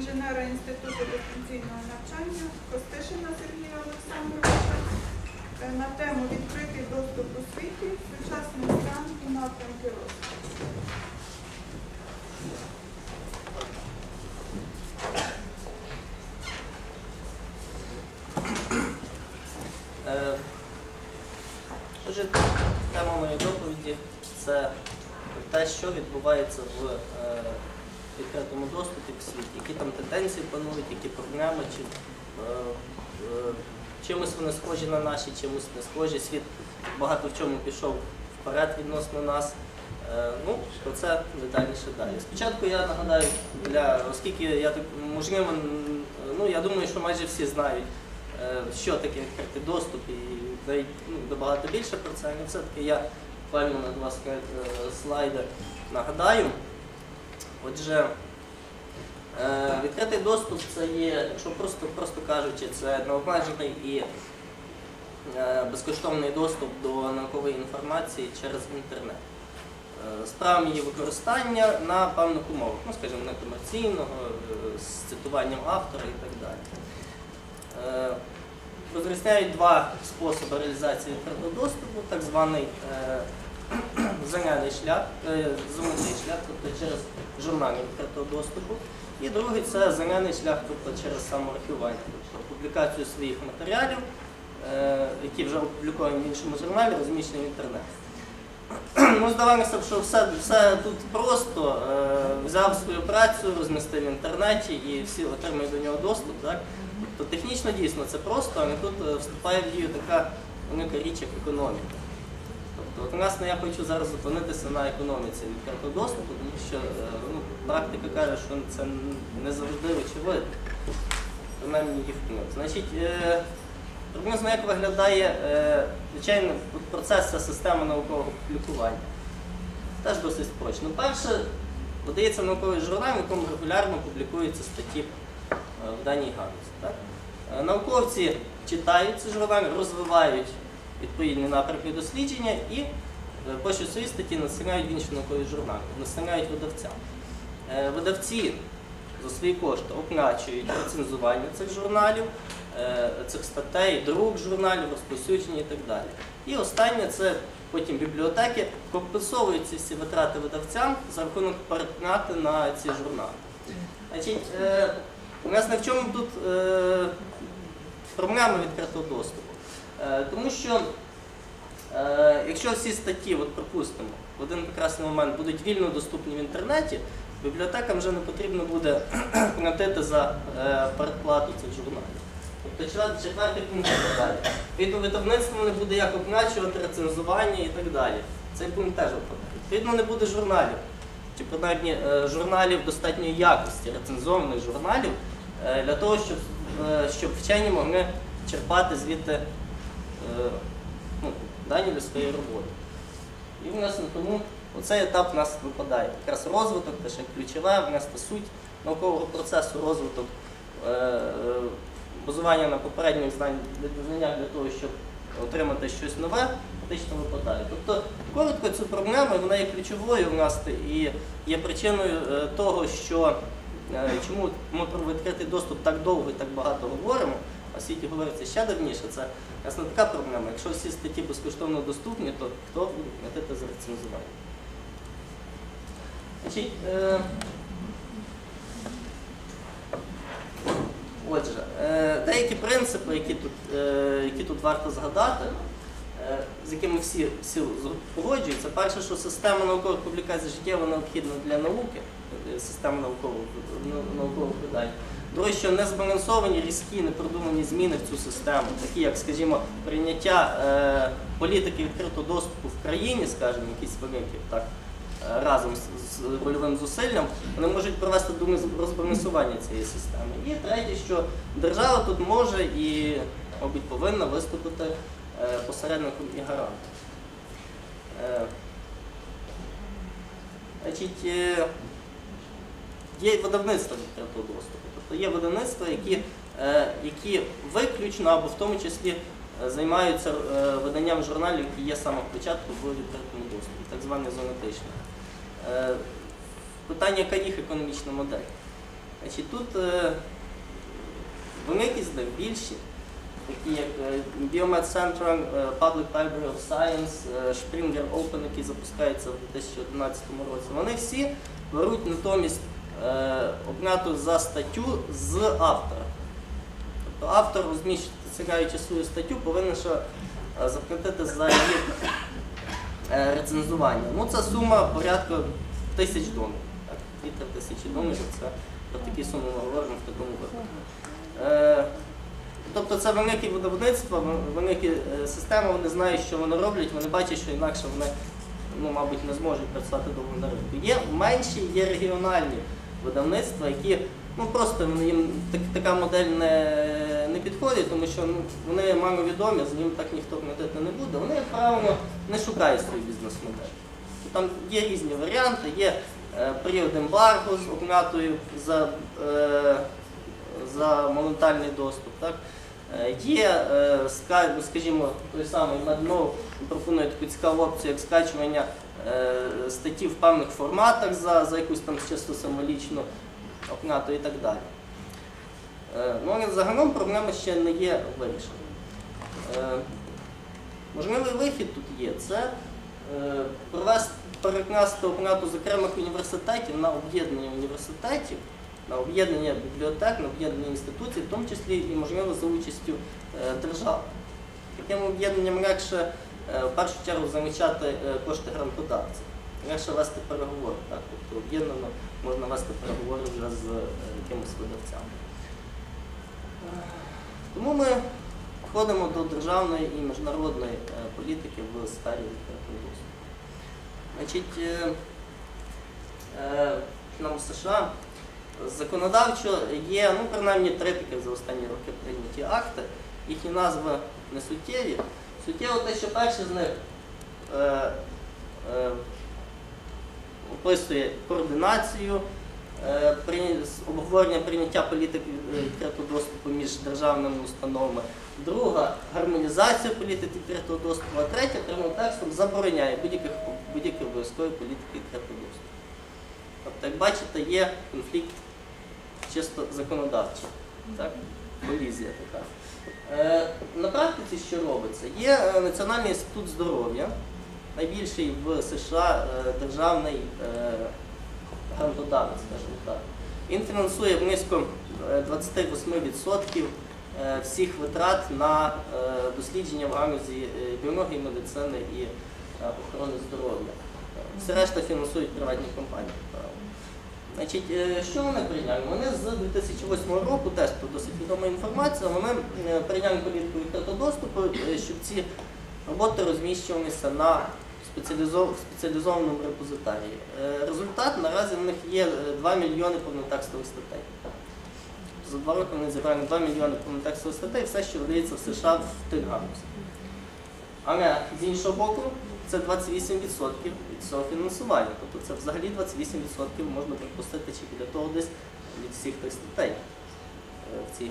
інженера Інституту дистанційного навчання Костишина Сергія Олександровича е, на тему відкритий доступ у світі, сучасний стан і напрямки розвитку. Е, тема моєї доповіді це те, що відбувається в е, відкритому доступі в світі, які там тенденції панують, які проблеми, чи, е, е, чимось вони схожі на наші, чимось не схожі. Світ багато в чому пішов вперед відносно нас. Е, Ну, про це детальніше далі. Спочатку я нагадаю, для, оскільки я так можливо, ну я думаю, що майже всі знають, е, що таке відкритий доступ і ну, набагато більше про це, але все-таки я буквально на два е, слайди нагадаю. Отже, е, відкритий доступ це є, якщо просто, просто кажучи, це необмежений і е, безкоштовний доступ до наукової інформації через інтернет. Е, її використання на певних умовах, ну, скажімо, некомерційного, е, з цитуванням автора і так далі. Розрізняють два способи реалізації відкритого доступу, так званий е, шлях, е, шлях, тобто через журнали відкритого доступу. І другий це зайняний шлях, тобто через самоархівування, тобто публікацію своїх матеріалів, е, які вже опубліковані в іншому журналі, розміщені в інтернеті. Ну, здавалося б, що все, все тут просто. Е, взяв свою працю, розмістив в інтернеті і всі отримують до нього доступ. Так? Тобто технічно дійсно це просто, але тут вступає в дію така велика річ, як економіка. Тобто, от, власне, я хочу зараз зупинитися на економіці відкритого доступу, тому що е, ну, практика каже, що це не завжди очевидно. Принаймні їх вплив. Значить, е, приблизно як виглядає е, звичайно процес та система наукового публікування. Теж досить спрочно. Перше, подається науковий журнал, в якому регулярно публікуються статті е, в даній галузі. Науковці читають ці журнали, розвивають відповідні напрямки дослідження і е, пишуть свої статті, надсилають в інші наукові журнали, надсилають видавцям. Е, Видавці за свої кошти оплачують рецензування цих журналів, е, цих статей, друк журналів, розповсюдження і так далі. І останнє це потім бібліотеки компенсовують ці всі витрати видавцям за рахунок переплати на ці журнали. Значить, е, власне, в чому тут проблема відкритого доступу? Е, тому що е, якщо всі статті, от припустимо, в один прекрасний момент будуть вільно доступні в інтернеті, бібліотекам вже не потрібно буде платити за е, передплату цих журналів. Тобто четвертий пункт далі. Відповідно, видавництво не буде як оплачувати рецензування і так далі. Цей пункт теж випадає. Відповідно, не буде журналів, чи принаймні е, журналів достатньої якості, рецензованих журналів, для того, щоб, щоб вчені могли черпати звідти ну, дані своєї роботи. І власне тому оцей етап у нас випадає. Якраз розвиток, те, що ключове, внести суть наукового процесу, розвиток, е, е, базування на попередніх знаннях для того, щоб отримати щось нове, фактично випадає. Тобто, коротко цю проблему, вона є ключовою власне і є причиною е, того, що е, чому ми про відкритий доступ так довго і так багато говоримо, а в світі говориться ще давніше. Це ясна така проблема. Якщо всі статті безкоштовно доступні, то хто буде платити за е, Отже, е, деякі принципи, які тут, е, які тут варто згадати, з якими всі, всі погоджуються. Перше, що система наукових публікацій життєво необхідна для науки, система наукових, нау- наукових видань. Друге, що не збалансовані різкі, непродумані зміни в цю систему, такі як, скажімо, прийняття е, політики відкритого доступу в країні, скажімо, якісь великі, так, е, разом з, з рольовим зусиллям, вони можуть привести до роз- розбалансування цієї системи. І третє, що держава тут може і, мабуть, повинна виступити е, посередником і гарантом. Е, Значить, е, є видавництва відкритого доступу. Тобто є видавництва, які, е, які виключно або в тому числі е, займаються е, виданням журналів, які є з самого початку в відкритому доступі, так звані зонотичні. Е, Питання, яка їх економічна модель. Значить, тут великі з більші, такі як Biomed Central, Public Library of Science, Springer Open, який запускається в 2011 році. Вони всі беруть натомість е, оплату за статтю з автора. Тобто автор, розміщаючи свою статтю, повинен ще заплатити за її е, рецензування. Ну, це сума порядку тисяч доларів. Дві-три тисячі доларів це про такі суми ми говоримо в такому випадку. Е, Тобто це великі видавництва, вел- великі системи, вони знають, що вони роблять, вони бачать, що інакше вони, ну, мабуть, не зможуть працювати довго на ринку. Є менші, є регіональні видавництва, які ну, просто їм так, така модель не, не підходить, тому що ну, вони маловідомі, з ним так ніхто платити не буде. Вони, як правило, не шукають свою бізнес-модель. Там є різні варіанти, є е, період ембарго з оплатою за, е, за моментальний доступ. Так? Е, Є, е, скажімо, той самий Меднов пропонує таку цікаву опцію, як скачування статті в певних форматах за, за якусь там чисто символічну оплату і так далі. Е, Ну, але загалом проблема ще не є вирішена. Е, Можливий вихід тут є це е, провести перекласти оплату з окремих університетів на об'єднання університетів, на об'єднання бібліотек, на об'єднання інституцій, в тому числі і можливо за участю е, держави. Таким об'єднанням легше е, в першу чергу замічати е, кошти грантодавців, легше вести переговори. Так? Тобто об'єднано можна вести переговори вже з е, якимось видавцями. Е, Тому ми входимо до державної і міжнародної е, політики в сфері літературного доступу. Значить, е, е, нам США законодавчо є, ну, принаймні три таких за останні роки прийняті акти. Їхні назви не суттєві. Суттєво те, що перший з них е, е, описує координацію, е, обговорення прийняття політики е, відкритого доступу між державними установами. Друга гармонізацію політики відкритого доступу, а третя прямим текстом забороняє будь-яких будь-які обов'язкові політики відкритого доступу. Тобто, як бачите, є конфлікт чисто законодавчий, так? колізія така. Е, на практиці що робиться? Є е, Національний інститут здоров'я, найбільший в США е, державний грантодавець, скажімо так. Він фінансує близько е, 28% е, всіх витрат на дослідження в галузі біології, медицини і охорони здоров'я. Все решта фінансують приватні компанії. Значить, е, що вони прийняли? Вони з 2008 року, теж про досить відома інформація, вони е, прийняли політику відкритого доступу, е, щоб ці роботи розміщувалися на спеціалізов- спеціалізованому репозитарії. Е, Результат наразі в них є е, 2 мільйони повнотекстових статей. За два роки вони зібрали 2 мільйони повнотекстових статей, все, що видається в США в тих галузях. Але з іншого боку, це 28% від цього фінансування. Тобто це взагалі 28% можна припустити чи для того десь від всіх тих статей е, в цій